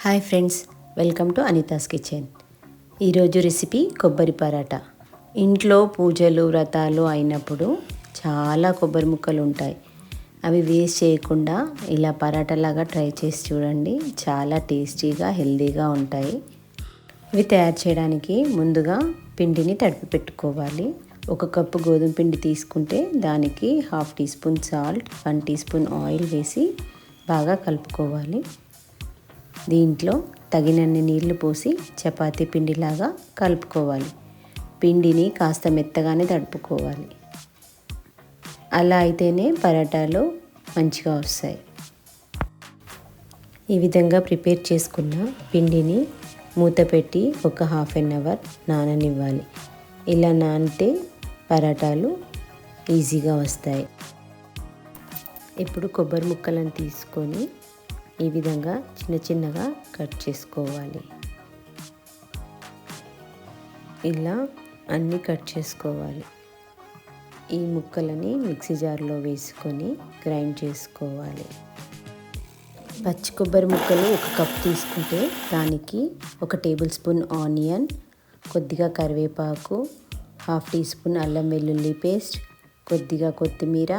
Hi friends welcome to Anita's kitchen. ఈరోజు recipe కొబ్బరి పరాటా. ఇంట్లో పూజలు వ్రతాలు అయినప్పుడు చాలా కొబ్బరి ముక్కలు ఉంటాయి. అవి వేస్ట్ చేయకుండా ఇలా పరాటాలాగా ట్రై చేసి చూడండి. చాలా టేస్టీగా హెల్దీగా ఉంటాయి. ఇవి తయారు చేయడానికి ముందుగా పిండిని తడిపి పెట్టుకోవాలి. ఒక కప్పు గోధుమ పిండి తీసుకుంటే దానికి half teaspoon salt one teaspoon oil వేసి బాగా కలుపుకోవాలి. దీంట్లో తగినన్ని నీళ్ళు పోసి చపాతీ పిండిలాగా కలుపుకోవాలి. పిండిని కాస్త మెత్తగానే తడుపుకోవాలి. అలా అయితేనే పరాటాలు మంచిగా వస్తాయి. ఈ విధంగా ప్రిపేర్ చేసుకున్న పిండిని మూత పెట్టి ఒక హాఫ్ అన్ అవర్ నాననివ్వాలి. ఇలా నానితే పరాటాలు ఈజీగా వస్తాయి. ఇప్పుడు కొబ్బరి ముక్కలను తీసుకొని ఈ విధంగా చిన్న చిన్నగా కట్ చేసుకోవాలి. ఇలా అన్నీ కట్ చేసుకోవాలి. ఈ ముక్కలని మిక్సీ జార్లో వేసుకొని గ్రైండ్ చేసుకోవాలి. పచ్చి కొబ్బరి ముక్కలు ఒక కప్ తీసుకుంటే దానికి ఒక టేబుల్ స్పూన్ ఆనియన్ కొద్దిగా కరివేపాకు హాఫ్ టీ స్పూన్ అల్లం వెల్లుల్లి పేస్ట్ కొద్దిగా కొత్తిమీర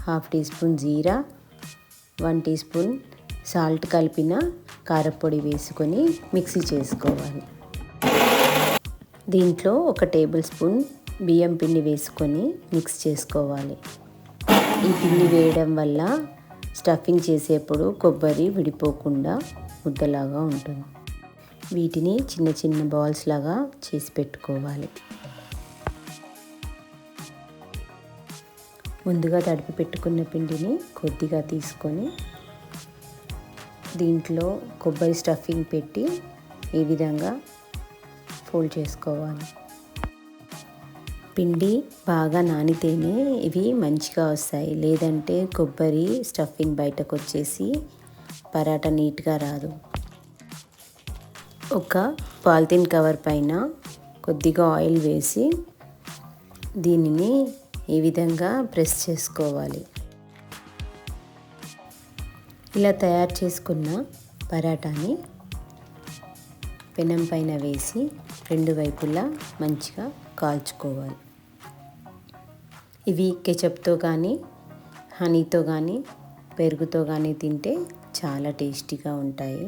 హాఫ్ టీ స్పూన్ జీరా వన్ టీ స్పూన్ సాల్ట్ కలిపిన కారపొడి వేసుకొని మిక్సీ చేసుకోవాలి. దీంట్లో ఒక టేబుల్ స్పూన్ బియ్యం పిండి వేసుకొని మిక్స్ చేసుకోవాలి. ఈ పిండి వేయడం వల్ల స్టఫింగ్ చేసేప్పుడు కొబ్బరి విడిపోకుండా ముద్దలాగా ఉంటుంది. వీటిని చిన్న చిన్న బాల్స్ లాగా చేసి పెట్టుకోవాలి. ముందుగా తడిపి పెట్టుకున్న పిండిని కొద్దిగా తీసుకొని దీంట్లో కొబ్బరి స్టఫింగ్ పెట్టి ఈ విధంగా ఫోల్డ్ చేసుకోవాలి. పిండి బాగా నానితేనే ఇవి మంచిగా వస్తాయి. లేదంటే కొబ్బరి స్టఫింగ్ బయటకు వచ్చేసి పరాటా నీట్గా రాదు. ఒక పాలిథిన్ కవర్ పైన కొద్దిగా ఆయిల్ వేసి దీనిని ఈ విధంగా ప్రెస్ చేసుకోవాలి. ఇలా తయారు చేసుకున్న పరాటాని పెనం పైన వేసి రెండు వైపులా మంచిగా కాల్చుకోవాలి. ఇవి కెచప్తో కానీ హనీతో కానీ పెరుగుతో కానీ తింటే చాలా టేస్టీగా ఉంటాయి.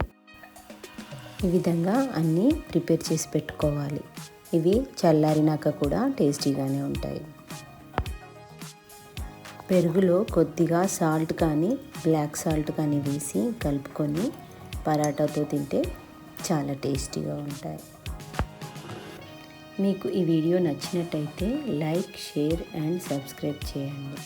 ఈ విధంగా అన్నీ ప్రిపేర్ చేసి పెట్టుకోవాలి. ఇవి చల్లారినాక కూడా టేస్టీగానే ఉంటాయి. పెరుగులో కొద్దిగా సాల్ట్ కానీ బ్లాక్ సాల్ట్ కానీ వేసి కలుపుకొని పరాటాతో తింటే చాలా టేస్టీగా ఉంటాయి. మీకు ఈ వీడియో నచ్చినట్టయితే లైక్ షేర్ అండ్ సబ్స్క్రైబ్ చేయండి.